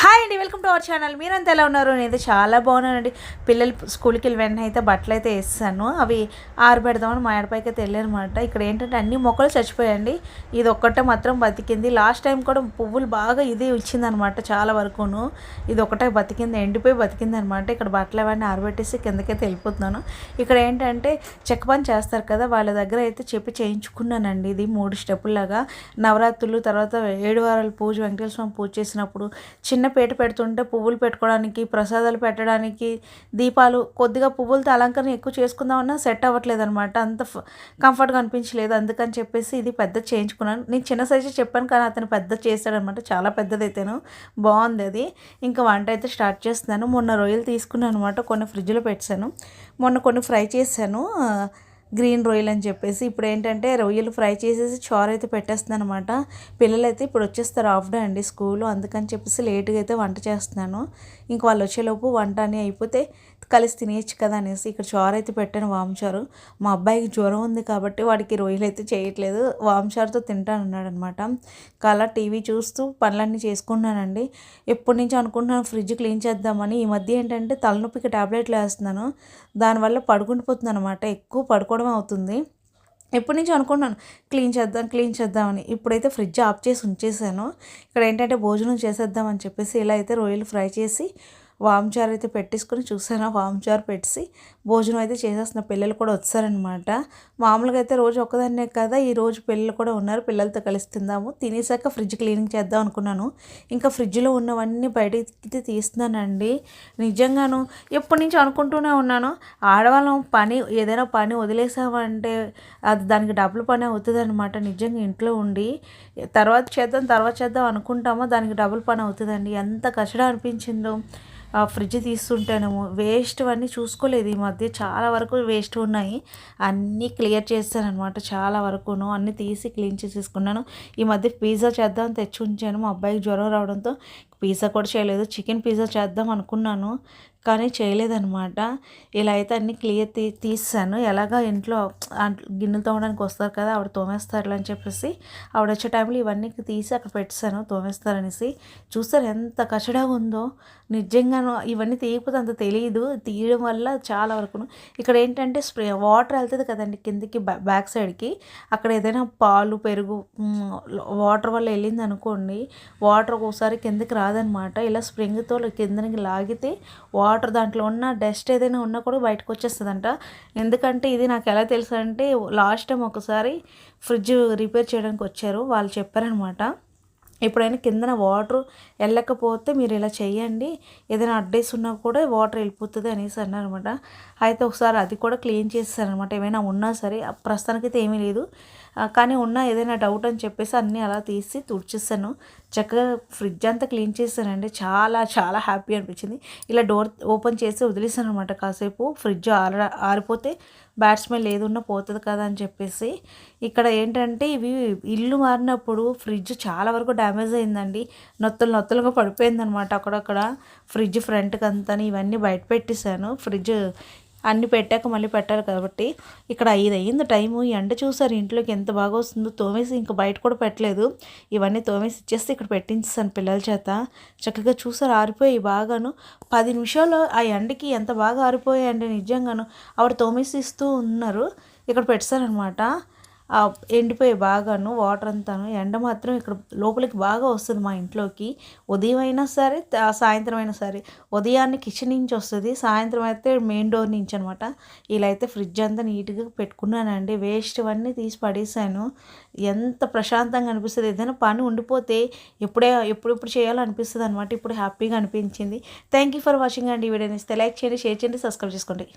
Hi అండి welcome to our channel మీరంతా ఎలా ఉన్నారు? నేనైతే చాలా బాగున్నానండి. పిల్లలు స్కూల్కి వెళ్ళి వెంటనే అయితే బట్టలు అయితే వేస్తాను. అవి ఆరబెడదామని మా ఆడపైకి అయితే వెళ్ళారనమాట ఇక్కడ ఏంటంటే అన్ని మొక్కలు చచ్చిపోయాయండి. ఇది ఒక్కటే మాత్రం బతికింది. లాస్ట్ టైం కూడా పువ్వులు బాగా ఇది ఇచ్చిందనమాట చాలా వరకును. ఇది ఒకటే బతికింది ఎండిపోయి బతికింది అనమాట ఇక్కడ బట్టలు అవన్నీ ఆరబెట్టేసి కిందకైతే వెళ్ళిపోతున్నాను. ఇక్కడ ఏంటంటే చెక్క పని చేస్తారు కదా వాళ్ళ దగ్గర అయితే చెప్పి చేయించుకున్నానండి. ఇది మూడు స్టెప్పుల్లాగా. నవరాత్రులు తర్వాత ఏడు వారాలు పూజ వెంకటేశ్వర స్వామి పూజ చేసినప్పుడు చిన్న పీట పెడుతుంటే పువ్వులు పెట్టుకోవడానికి ప్రసాదాలు పెట్టడానికి దీపాలు కొద్దిగా పువ్వులతో అలంకరణ ఎక్కువ చేసుకుందామన్నా సెట్ అవ్వట్లేదు అనమాట అంత కంఫర్ట్గా అనిపించలేదు. అందుకని చెప్పేసి ఇది పెద్ద చేయించుకున్నాను నేను చిన్న సైజు చెప్పాను కానీ అతను పెద్ద చేస్తాడనమాట చాలా పెద్దదైతేను. బాగుంది అది. ఇంకా వంట అయితే స్టార్ట్ చేస్తున్నాను. మొన్న రొయ్యలు తీసుకున్నాను అనమాట కొన్ని ఫ్రిడ్జ్లో పెట్టాను. మొన్న కొన్ని ఫ్రై చేశాను. గ్రీన్ రొయ్యలు అని చెప్పేసి ఇప్పుడు ఏంటంటే రొయ్యలు ఫ్రై చేసేసి చారు అయితే పెట్టేస్తున్నాను అనమాట ఇప్పుడు వచ్చేస్తారు హాఫ్ డే అండి స్కూల్. అందుకని చెప్పేసి లేట్గా అయితే వంట చేస్తున్నాను. ఇంక వాళ్ళు వచ్చేలోపు వంట అని అయిపోతే కలిసి తినేయచ్చు కదా అనేసి ఇక్కడ చారు అయితే పెట్టాను వాంచారు మా అబ్బాయికి జ్వరం ఉంది కాబట్టి వాడికి రొయ్యలు అయితే చేయట్లేదు. వామ్చారుతో తింటాను అన్నాడు అనమాట అలా టీవీ చూస్తూ పనులన్నీ చేసుకున్నానండి ఎప్పటి నుంచి అనుకుంటున్నాను ఫ్రిడ్జ్ క్లీన్ చేద్దామని. ఈ మధ్య ఏంటంటే తలనొప్పికి ట్యాబ్లెట్లు వేస్తున్నాను. దానివల్ల పడుకుండిపోతుంది అనమాట ఎక్కువ పడుకోవడం అవుతుంది. ఎప్పటి నుంచి అనుకున్నాను క్లీన్ చేద్దాం క్లీన్ చేద్దామని. ఇప్పుడైతే ఫ్రిడ్జ్ ఆఫ్ చేసి ఉంచేసాను. ఇక్కడ ఏంటంటే భోజనం చేసేద్దామని చెప్పేసి ఇలా అయితే రొయ్యలు ఫ్రై చేసి వామ్ వామ్చార్ అయితే పెట్టేసుకొని చూసాను వామ్చార్ పెట్టి భోజనం అయితే చేసేస్తున్న పిల్లలు కూడా వచ్చారనమాట మామూలుగా అయితే రోజు ఒక్కదాన్నే కదా ఈ రోజు పిల్లలు కూడా ఉన్నారు. పిల్లలతో కలిసి తిందాము. తినేసాక ఫ్రిడ్జ్ క్లీనింగ్ చేద్దాం అనుకున్నాను. ఇంకా ఫ్రిడ్జ్లో ఉన్నవన్నీ బయటకి తీస్తున్నానండి. నిజంగాను ఎప్పటి నుంచి అనుకుంటూనే ఉన్నాను. ఆడవాళ్ళం పని ఏదైనా పని వదిలేసామంటే అది దానికి డబ్బులు పని అవుతుంది అనమాట నిజంగా ఇంట్లో ఉండి తర్వాత చేద్దాం తర్వాత చేద్దాం అనుకుంటామో దానికి డబ్బులు పని అవుతుందండి. ఎంత కష్టం అనిపించిందో. ఫ్రిడ్జ్ తీస్తుంటాను. వేస్ట్ అన్నీ చూసుకోలేదు ఈ మధ్య. చాలా వరకు వేస్ట్ ఉన్నాయి. అన్నీ క్లియర్ చేస్తానమాట చాలా వరకును. అన్నీ తీసి క్లీన్ చేసేసుకున్నాను. ఈ మధ్య పిజ్జా చేద్దాం తెచ్చి ఉంచాను. మా అబ్బాయికి జ్వరం రావడంతో పిజ్జా కూడా చేయలేదు. చికెన్ పిజ్జా చేద్దాం అనుకున్నాను. కానీ చేయలేదనమాట ఇలా అయితే అన్ని క్లియర్ తీ తీసాను ఎలాగా ఇంట్లో గిన్నెలు తోమడానికి వస్తారు కదా ఆవిడ తోమేస్తారు అని చెప్పేసి ఆవిడ వచ్చే టైంలో ఇవన్నీ తీసి అక్కడ పెట్టాను తోమేస్తారనేసి. చూస్తారు ఎంత కచడాగా ఉందో. నిజంగాను ఇవన్నీ తీయకపోతే అంత తెలియదు తీయడం వల్ల చాలా వరకు ఇక్కడ ఏంటంటే స్ప్రే వాటర్ వెళ్తుంది కదండి కిందికి బ్యాక్ సైడ్కి. అక్కడ ఏదైనా పాలు పెరుగు వాటర్ వల్ల వెళ్ళింది అనుకోండి వాటర్ ఒకసారి కిందకి రాదనమాట ఇలా స్ప్రింగ్తో కిందకి లాగితే వాటర్ వాటర్ దాంట్లో ఉన్న డస్ట్ ఏదైనా ఉన్నా కూడా బయటకు వచ్చేస్తుందంట. ఎందుకంటే ఇది నాకు ఎలా తెలుసు అంటే లాస్ట్ టైం ఒకసారి ఫ్రిడ్జ్ రిపేర్ చేయడానికి వచ్చారు. వాళ్ళు చెప్పారనమాట ఎప్పుడైనా కిందన వాటర్ వెళ్ళకపోతే మీరు ఇలా చేయండి. ఏదైనా అడ్డేసి ఉన్నా కూడా వాటర్ వెళ్ళిపోతుంది అనేసి అన్నారనమాట. అయితే ఒకసారి అది కూడా క్లీన్ చేస్తారనమాట ఏమైనా ఉన్నా సరే ప్రస్తుతానికైతే ఏమీ లేదు. కానీ ఉన్న ఏదైనా డౌట్ అని చెప్పేసి అన్నీ అలా తీసి తుడిచేసాను. చక్కగా ఫ్రిడ్జ్ అంతా క్లీన్ చేశానండి. చాలా చాలా హ్యాపీ అనిపించింది. ఇలా డోర్ ఓపెన్ చేసి వదిలేసాను అనమాట కాసేపు ఫ్రిడ్జ్ ఆర ఆరిపోతే బ్యాట్స్మెన్ ఏదున్నా పోతుంది కదా అని చెప్పేసి. ఇక్కడ ఏంటంటే ఇవి ఇల్లు మారినప్పుడు ఫ్రిడ్జ్ చాలా వరకు డ్యామేజ్ అయిందండి. నొత్తులు నొత్తులుగా పడిపోయిందనమాట అక్కడక్కడ. ఫ్రిడ్జ్ ఫ్రంట్కి అంతా ఇవన్నీ బయట పెట్టేశాను. ఫ్రిడ్జ్ అన్ని పెట్టాక మళ్ళీ పెట్టాలి కాబట్టి ఇక్కడ ఐదు అయ్యింది టైము ఎండ చూసారు ఇంట్లోకి ఎంత బాగా వస్తుందో తోమేసి ఇంకా బయట కూడా పెట్టలేదు. ఇవన్నీ తోమేసి ఇచ్చేస్తే ఇక్కడ పెట్టించేసాను పిల్లల చేత. చక్కగా చూసారు ఆరిపోయి బాగాను. పది నిమిషాలు ఆ ఎండకి ఎంత బాగా ఆరిపోయాయి అంటే నిజంగాను. ఆవిడ తోమేసి ఇస్తూ ఉన్నారు. ఇక్కడ పెట్టారనమాట ఎండిపోయి బాగాను వాటర్ అంతాను ఎండ మాత్రం ఇక్కడ లోపలికి బాగా వస్తుంది మా ఇంట్లోకి. ఉదయం అయినా సరే సాయంత్రం అయినా సరే ఉదయాన్నే కిచెన్ నుంచి వస్తుంది. సాయంత్రం అయితే మెయిన్ డోర్ నుంచి అనమాట ఇలా అయితే ఫ్రిడ్జ్ అంతా నీట్గా పెట్టుకున్నానండి. వేస్ట్ అన్నీ తీసి పడేసాను. ఎంత ప్రశాంతంగా అనిపిస్తుంది. ఏదైనా పని ఉండిపోతే ఎప్పుడే ఎప్పుడెప్పుడు చేయాలనిపిస్తుంది అనమాట ఇప్పుడు హ్యాపీగా అనిపించింది. థ్యాంక్ యూ ఫర్ వాచింగ్ అండి. వీడియో ఇస్తే లైక్ చేయండి షేర్ చేయండి సబ్స్క్రైబ్ చేసుకోండి.